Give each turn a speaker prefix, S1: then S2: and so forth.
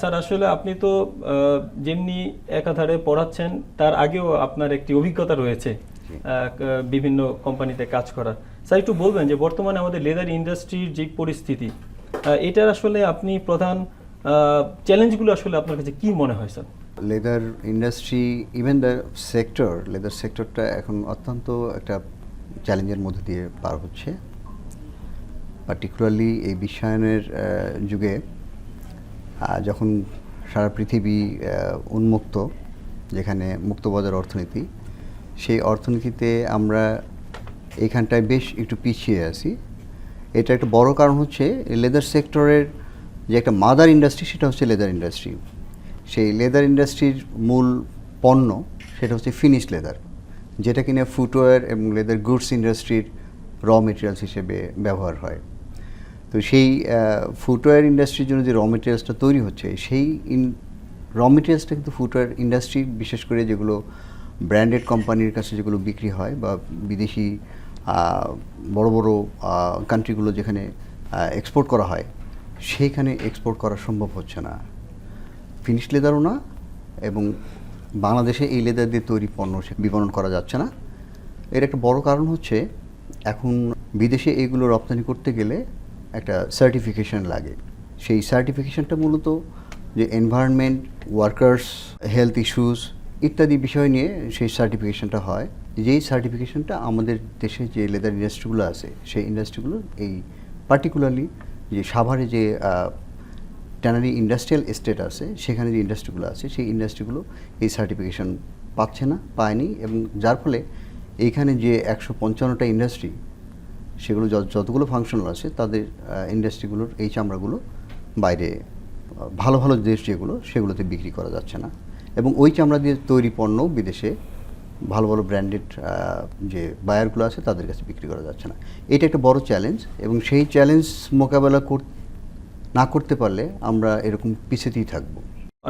S1: Sir আসলে আপনি তো যেমনি একাধারে পড়াচ্ছেন তার আগেও আপনার একটি অভিজ্ঞতা রয়েছে বিভিন্ন কোম্পানিতে কাজ করার। স্যার একটু বলবেন যে বর্তমানে আমাদের লেদার ইন্ডাস্ট্রির যে পরিস্থিতি এটার আসলে আপনি প্রধান চ্যালেঞ্জগুলো আসলে আপনার কাছে কি মনে হয় sir?
S2: Leather industry even the sector leather সেক্টরটা এখন অত্যন্ত একটা চ্যালেঞ্জের মধ্যে দিয়ে পার হচ্ছে। পার্টিকুলারলি এই বিশ্বায়নের যুগে যখন সারা পৃথিবী উন্মুক্ত, যেখানে মুক্তবাজার অর্থনীতি, সেই অর্থনীতিতে আমরা এখানটায় বেশ একটু পিছিয়ে আছি। এটা একটা বড় কারণ হচ্ছে লেদার সেক্টরের যে একটা মাদার ইন্ডাস্ট্রি, সেটা হচ্ছে লেদার ইন্ডাস্ট্রি। সেই লেদার ইন্ডাস্ট্রির মূল পণ্য সেটা হচ্ছে ফিনিশ লেদার, যেটা কিনা ফুটওয়্যার এবং লেদার গুডস ইন্ডাস্ট্রির র মেটেরিয়ালস হিসেবে ব্যবহার হয়। তো সেই ফুটওয়্যার ইন্ডাস্ট্রির জন্য যে র মেটেরিয়ালসটা তৈরি হচ্ছে, সেই ইন র মেটেরিয়ালসটা কিন্তু ফুটওয়্যার ইন্ডাস্ট্রি বিশেষ করে যেগুলো ব্র্যান্ডেড কোম্পানির কাছে যেগুলো বিক্রি হয় বা বিদেশি বড় বড় কান্ট্রিগুলো যেখানে এক্সপোর্ট করা হয়, সেইখানে এক্সপোর্ট করা সম্ভব হচ্ছে না। ফিনিশ লেদারও না এবং বাংলাদেশে এই লেদার দিয়ে তৈরি পণ্য বিপণন করা যাচ্ছে না। এর একটা বড় কারণ হচ্ছে, এখন বিদেশে এইগুলো রপ্তানি করতে গেলে একটা সার্টিফিকেশন লাগে। সেই সার্টিফিকেশনটা মূলত যে এনভায়রনমেন্ট ওয়ার্কার্স হেলথ ইস্যুস ইত্যাদি বিষয় নিয়ে সেই সার্টিফিকেশনটা হয়। যেই সার্টিফিকেশনটা আমাদের দেশে যে লেদার ইন্ডাস্ট্রিগুলো আছে, সেই ইন্ডাস্ট্রিগুলো এই পার্টিকুলারলি যে সাভারে যে ট্যানারি ইন্ডাস্ট্রিয়াল এস্টেট আছে, সেখানে যে ইন্ডাস্ট্রিগুলো আছে, সেই ইন্ডাস্ট্রিগুলো এই সার্টিফিকেশন পাচ্ছে না, পায়নি এবং যার ফলে এইখানে যে একশো পঞ্চান্নটা ইন্ডাস্ট্রি সেগুলো যত- যতগুলো ফাংশনাল আছে তাদের ইন্ডাস্ট্রিগুলোর এই চামড়াগুলো বাইরে, ভালো ভালো দেশ যেগুলো সেগুলোতে বিক্রি করা যাচ্ছে না। এবং ওই চামড়া দিয়ে তৈরি পণ্য বিদেশে ভালো ভালো ব্র্যান্ডেড যে বায়ারগুলো আছে তাদের কাছে বিক্রি করা যাচ্ছে না। এটা একটা বড় চ্যালেঞ্জ এবং সেই চ্যালেঞ্জ মোকাবেলা কর, না করতে পারলে আমরা এরকম পিছেতেই থাকব।